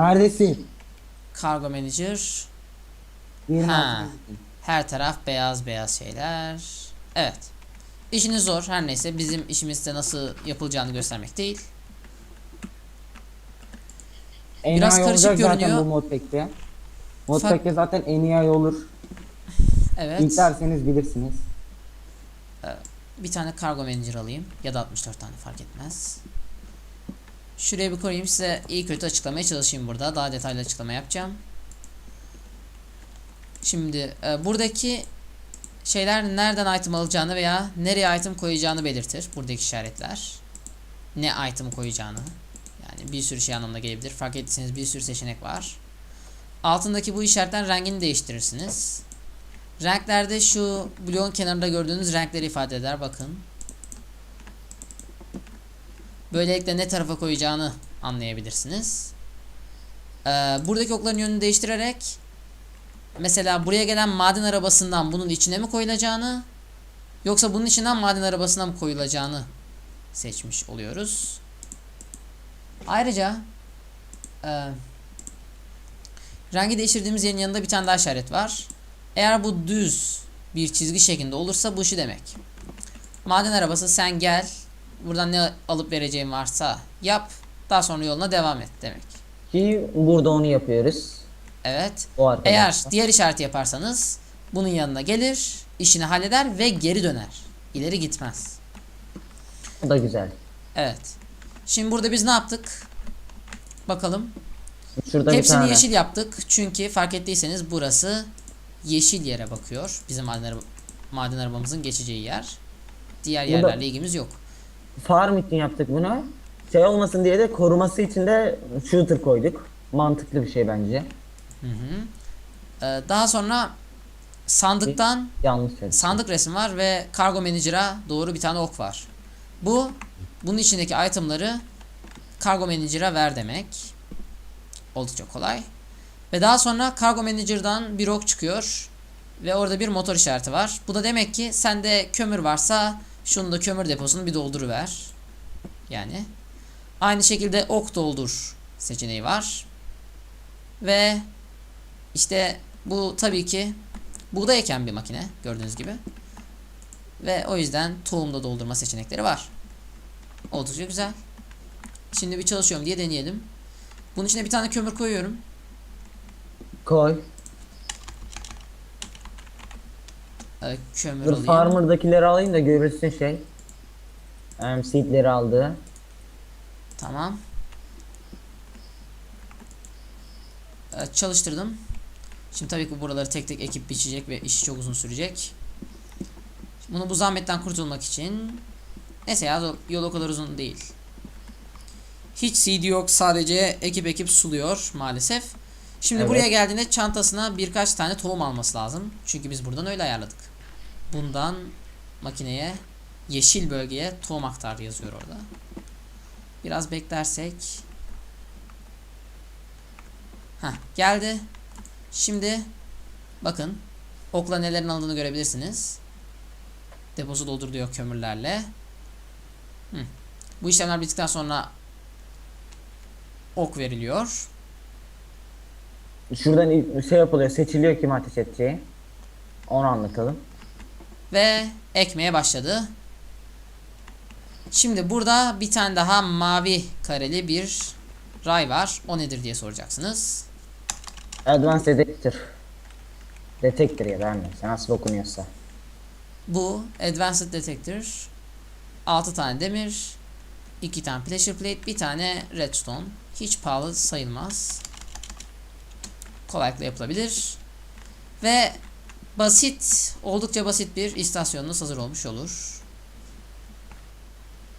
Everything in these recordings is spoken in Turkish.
Neredesin? Cargo Manager. Yerin Ha. Her taraf beyaz beyaz şeyler. Evet. İşiniz zor her neyse bizim işimizde nasıl yapılacağını göstermek değil. En Biraz iyi karışık olacak zaten görünüyor. bu modpack'te. Modpack'te zaten en iyi olur. Evet. İlklerseniz bilirsiniz. Bir tane Cargo Manager alayım ya da 64 tane fark etmez. Şuraya bir koyayım size iyi kötü açıklamaya çalışayım burada. Daha detaylı açıklama yapacağım. Şimdi e, buradaki şeyler nereden item alacağını veya nereye item koyacağını belirtir. Buradaki işaretler. Ne item koyacağını. Yani bir sürü şey anlamına gelebilir. Fark ettiyseniz bir sürü seçenek var. Altındaki bu işaretten rengini değiştirirsiniz. Renklerde şu bloğun kenarında gördüğünüz renkleri ifade eder. Bakın. Böylelikle ne tarafa koyacağını anlayabilirsiniz. Ee, buradaki okların yönünü değiştirerek mesela buraya gelen maden arabasından bunun içine mi koyulacağını yoksa bunun içinden maden arabasına mı koyulacağını seçmiş oluyoruz. Ayrıca e, rengi değiştirdiğimiz yerin yanında bir tane daha işaret var. Eğer bu düz bir çizgi şeklinde olursa bu şu demek. Maden arabası sen gel. Buradan ne alıp vereceğin varsa yap. Daha sonra yoluna devam et demek. Ki burada onu yapıyoruz. Evet. O. Eğer diğer işareti yaparsanız bunun yanına gelir, işini halleder ve geri döner. İleri gitmez. O da güzel. Evet. Şimdi burada biz ne yaptık? Bakalım. Şurada bir Hepsini tane. yeşil yaptık. Çünkü fark ettiyseniz burası yeşil yere bakıyor. Bizim maden, araba- maden arabamızın geçeceği yer. Diğer Burada- yerlerle ilgimiz yok. Farm için yaptık bunu. Şey olmasın diye de koruması için de shooter koyduk. Mantıklı bir şey bence. Hı hı. Ee, daha sonra sandıktan Yanlış söyledim. sandık resim var ve kargo manager'a doğru bir tane ok var. Bu bunun içindeki itemları kargo manager'a ver demek. Oldukça kolay. Ve daha sonra kargo manager'dan bir ok çıkıyor ve orada bir motor işareti var. Bu da demek ki sende kömür varsa şunu da kömür deposunu bir dolduruver. Yani aynı şekilde ok doldur seçeneği var. Ve işte bu tabii ki buğday eken bir makine gördüğünüz gibi. Ve o yüzden tohumda doldurma seçenekleri var. Oldukça güzel. Şimdi bir çalışıyorum diye deneyelim. Bunun içine bir tane kömür koyuyorum. Koy. Ee, kömür Dur alayım. farmer'dakileri alayım da görülsün şey. Um, seedleri aldı. Tamam. Ee, çalıştırdım. Şimdi tabii ki buraları tek tek ekip biçecek ve iş çok uzun sürecek. Bunu bu zahmetten kurtulmak için neyse ya yol o kadar uzun değil. Hiç CD yok sadece ekip ekip suluyor maalesef. Şimdi Evet. buraya geldiğinde çantasına birkaç tane tohum alması lazım. Çünkü biz buradan öyle ayarladık. Bundan makineye yeşil bölgeye tohum aktar yazıyor orada. Biraz beklersek. Heh, geldi. Şimdi bakın okla nelerin alındığını görebilirsiniz. Deposu doldur diyor kömürlerle. Hı. Bu işlemler bittikten sonra ok veriliyor. Şuradan şey yapılıyor. Seçiliyor kim ateş edeceği. Onu anlatalım. Ve ekmeye başladı. Şimdi burada bir tane daha mavi kareli bir ray var. O nedir diye soracaksınız. Advanced Detector. Detector ya da neyse nasıl okunuyorsa. Bu Advanced Detector 6 tane demir 2 tane pressure plate bir tane redstone hiç pahalı sayılmaz kolaylıkla yapılabilir ve basit oldukça basit bir istasyonunuz hazır olmuş olur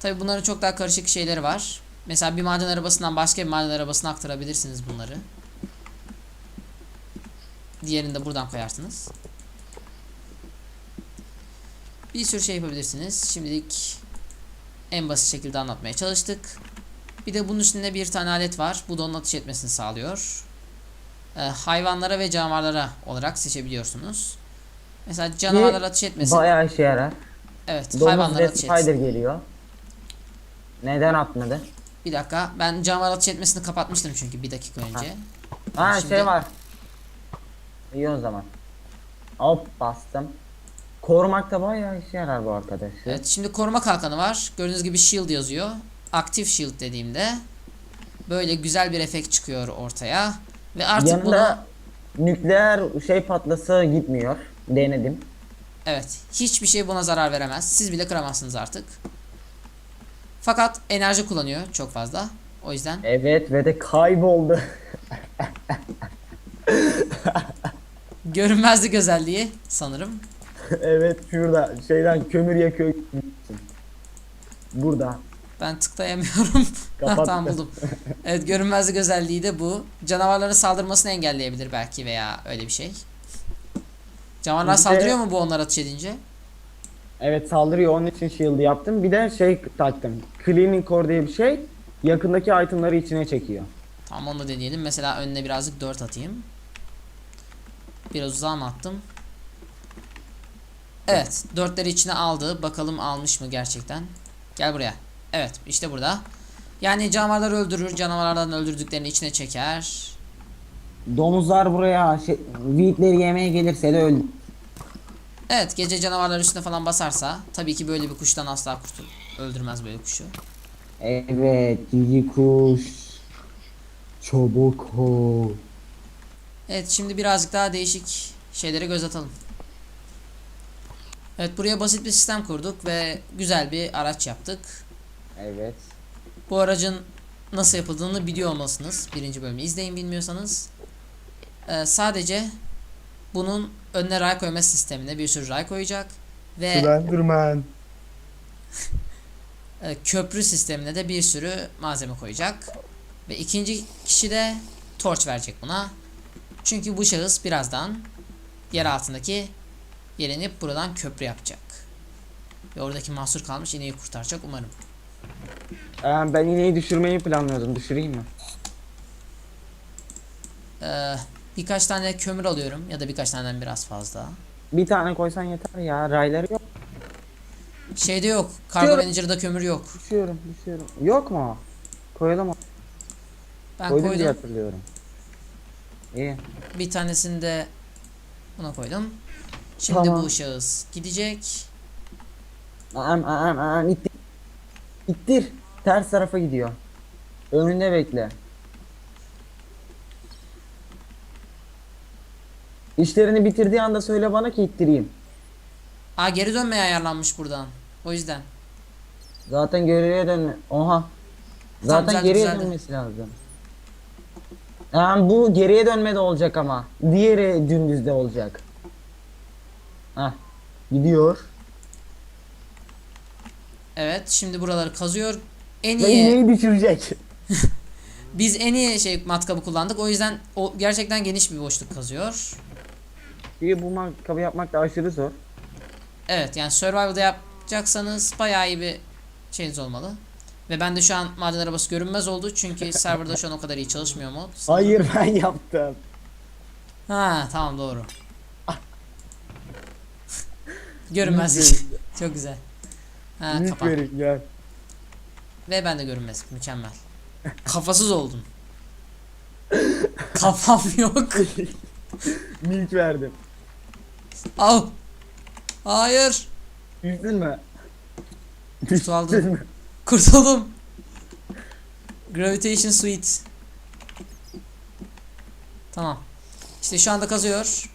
tabi bunların çok daha karışık şeyleri var mesela bir maden arabasından başka bir maden arabasına aktarabilirsiniz bunları diğerini de buradan koyarsınız bir sürü şey yapabilirsiniz. Şimdilik en basit şekilde anlatmaya çalıştık. Bir de bunun üstünde bir tane alet var. Bu da onun ateş etmesini sağlıyor. Ee, hayvanlara ve canavarlara olarak seçebiliyorsunuz. Mesela canavarlar ateş etmesin. Bayağı işe yarar. Evet, Domuz hayvanlar ateş spider etsin. geliyor. Neden atmadı? Bir dakika. Ben canavar atış etmesini kapatmıştım çünkü bir dakika önce. Ha Şimdi- şey var. İyi o zaman. Hop bastım. Korumak da bayağı işe yarar bu arkadaşı. Evet şimdi koruma kalkanı var. Gördüğünüz gibi shield yazıyor. Aktif shield dediğimde böyle güzel bir efekt çıkıyor ortaya. Ve artık Yanında nükleer şey patlası gitmiyor. Denedim. evet hiçbir şey buna zarar veremez. Siz bile kıramazsınız artık. Fakat enerji kullanıyor çok fazla. O yüzden Evet ve de kayboldu. görünmezlik özelliği sanırım. evet şurada şeyden kömür yakıyor. Burada. Ben tıklayamıyorum. Hah, Kapattı. tamam buldum. Evet görünmezlik özelliği de bu. Canavarların saldırmasını engelleyebilir belki veya öyle bir şey. Canavarlar Bir de- saldırıyor mu bu onlar atış edince? Evet saldırıyor onun için shield'ı yaptım. Bir de şey taktım. Cleaning core diye bir şey. Yakındaki itemları içine çekiyor. Tamam onu da deneyelim. Mesela önüne birazcık 4 atayım. Biraz uzağa mı attım? Evet. Dörtleri içine aldı. Bakalım almış mı gerçekten. Gel buraya. Evet işte burada. Yani canavarları öldürür. Canavarlardan öldürdüklerini içine çeker. Domuzlar buraya şey, wheatleri yemeye gelirse de öldü. Evet gece canavarlar üstüne falan basarsa tabii ki böyle bir kuştan asla kurtul öldürmez böyle kuşu. Evet cici kuş. Çabuk ol. Evet şimdi birazcık daha değişik şeylere göz atalım. Evet buraya basit bir sistem kurduk ve güzel bir araç yaptık. Evet. Bu aracın nasıl yapıldığını biliyor olmalısınız. Birinci bölümü izleyin bilmiyorsanız. Ee, sadece bunun önüne ray koyma sistemine bir sürü ray koyacak. Ve Slenderman. e, köprü sistemine de bir sürü malzeme koyacak. Ve ikinci kişi de torç verecek buna. Çünkü bu şahıs birazdan yer altındaki yerini buradan köprü yapacak. Ve oradaki mahsur kalmış ineği kurtaracak umarım. Ee, ben ineği düşürmeyi planlıyordum. Düşüreyim mi? Ee, birkaç tane kömür alıyorum ya da birkaç taneden biraz fazla. Bir tane koysan yeter ya. Rayları yok. Şeyde yok. Kargo Diyorum. Manager'da kömür yok. Düşüyorum, düşüyorum. Yok mu? Koyalım. Ben Koydum diye koydum. hatırlıyorum. İyi. Bir tanesini de buna koydum. Şimdi Tamam. bu şahıs gidecek. Am am am ittir. İttir. Ters tarafa gidiyor. Önünde bekle. İşlerini bitirdiği anda söyle bana ki ittireyim. Aa geri dönmeye ayarlanmış buradan. O yüzden. Zaten geriye dönme. Oha. Zaten düzeldi, geriye düzeldi. dönmesi lazım. Yani bu geriye dönmede olacak ama. Diğeri dümdüzde olacak. Hah. Gidiyor. Evet şimdi buraları kazıyor. En Ve iyi ineği düşürecek. biz en iyi şey matkabı kullandık. O yüzden o gerçekten geniş bir boşluk kazıyor. Bir bu matkabı yapmak da aşırı zor. Evet yani survival'da yapacaksanız bayağı iyi bir şeyiniz olmalı. Ve bende şu an maden arabası görünmez oldu çünkü serverda şu an o kadar iyi çalışmıyor mod. Hayır ben yaptım. Ha tamam doğru. Görünmezlik. Çok güzel. Ha Büyük kapan. verin gel. Ve ben de görünmezlik. Mükemmel. Kafasız oldum. Kafam yok. Milk verdim. Al. Hayır. Düştün mü? Kurtuldum. Kurtuldum. Gravitation Suite. Tamam. İşte şu anda kazıyor.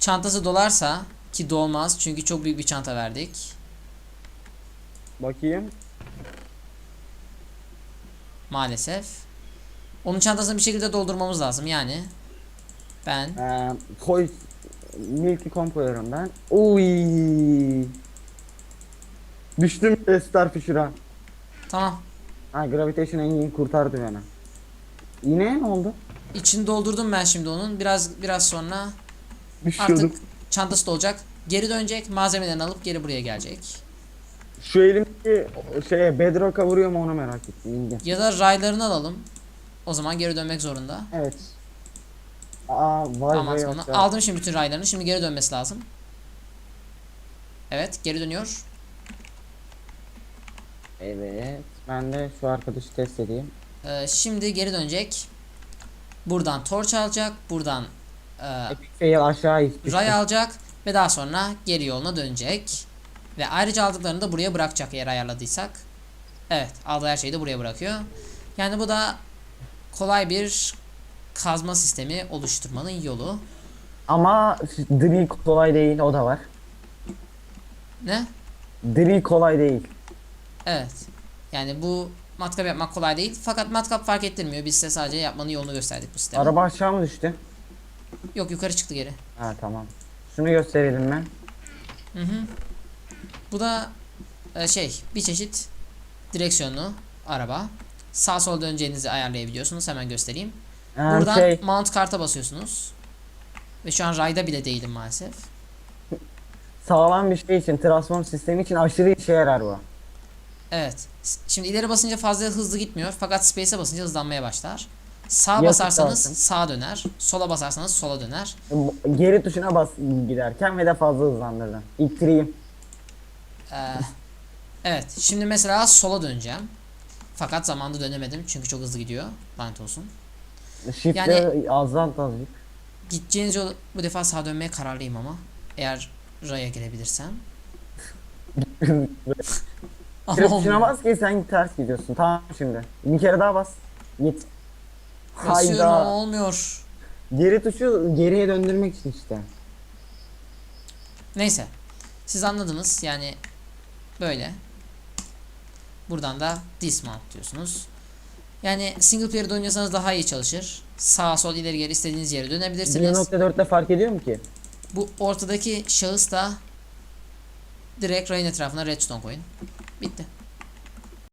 Çantası dolarsa ki dolmaz çünkü çok büyük bir çanta verdik. Bakayım. Maalesef. Onun çantasını bir şekilde doldurmamız lazım yani. Ben Ee, koy. Milk'i kom koyuyorum ben. Uy. Düştüm Starfisher'a. tamam. Ha Gravitation Engine kurtardı beni. Yine ne oldu? İçini doldurdum ben şimdi onun. Biraz biraz sonra Düşüyorduk. artık çantası dolacak. Geri dönecek. Malzemelerini alıp geri buraya gelecek. Şu elimdeki şeye Bedrock'a vuruyor mu onu merak ettim. Ya da raylarını alalım. O zaman geri dönmek zorunda. Evet. Aa vay Tamam vay sonra. Aldım şimdi bütün raylarını. Şimdi geri dönmesi lazım. Evet geri dönüyor. Evet. Ben de şu arkadaşı test edeyim. Ee, şimdi geri dönecek. Buradan torç alacak. Buradan e, aşağı ray alacak. Ve daha sonra geri yoluna dönecek. Ve ayrıca aldıklarını da buraya bırakacak eğer ayarladıysak. Evet aldığı her şeyi de buraya bırakıyor. Yani bu da kolay bir kazma sistemi oluşturmanın yolu. Ama drill kolay değil o da var. Ne? Drill kolay değil. Evet. Yani bu matkap yapmak kolay değil. Fakat matkap fark ettirmiyor. Biz size sadece yapmanın yolunu gösterdik bu sistemi. Araba aşağı mı düştü? Yok yukarı çıktı geri. Ha tamam. Şunu gösterelim ben. Hı hı. Bu da e, şey bir çeşit direksiyonlu araba. Sağ sol döneceğinizi ayarlayabiliyorsunuz. Hemen göstereyim. Ee, Buradan şey, mount karta basıyorsunuz. Ve şu an rayda bile değilim maalesef. sağlam bir şey için, transform sistemi için aşırı işe yarar bu. Evet. Şimdi ileri basınca fazla hızlı gitmiyor. Fakat space'e basınca hızlanmaya başlar. Sağ Yakıt basarsanız dağıtım. sağa döner. Sola basarsanız sola döner. Geri tuşuna bas giderken ve de fazla hızlandırdı. İttireyim. Ee, evet. Şimdi mesela sola döneceğim. Fakat zamanda dönemedim. Çünkü çok hızlı gidiyor. Lanet olsun. Shift'le Yani- azalt azıcık. Gideceğiniz yol bu defa sağa dönmeye kararlıyım ama. Eğer raya girebilirsem. Olmuyor. bas ki sen ters gidiyorsun. Tamam şimdi. Bir kere daha bas. Git. Basıyorum ama Hayda. olmuyor. Geri tuşu geriye döndürmek için işte. Neyse. Siz anladınız. Yani böyle. Buradan da dismount diyorsunuz. Yani single player oynuyorsanız daha iyi çalışır. Sağ sol ileri geri istediğiniz yere dönebilirsiniz. 1.4'te fark ediyor mu ki? Bu ortadaki şahıs da direkt rayın etrafına redstone koyun. Bitti.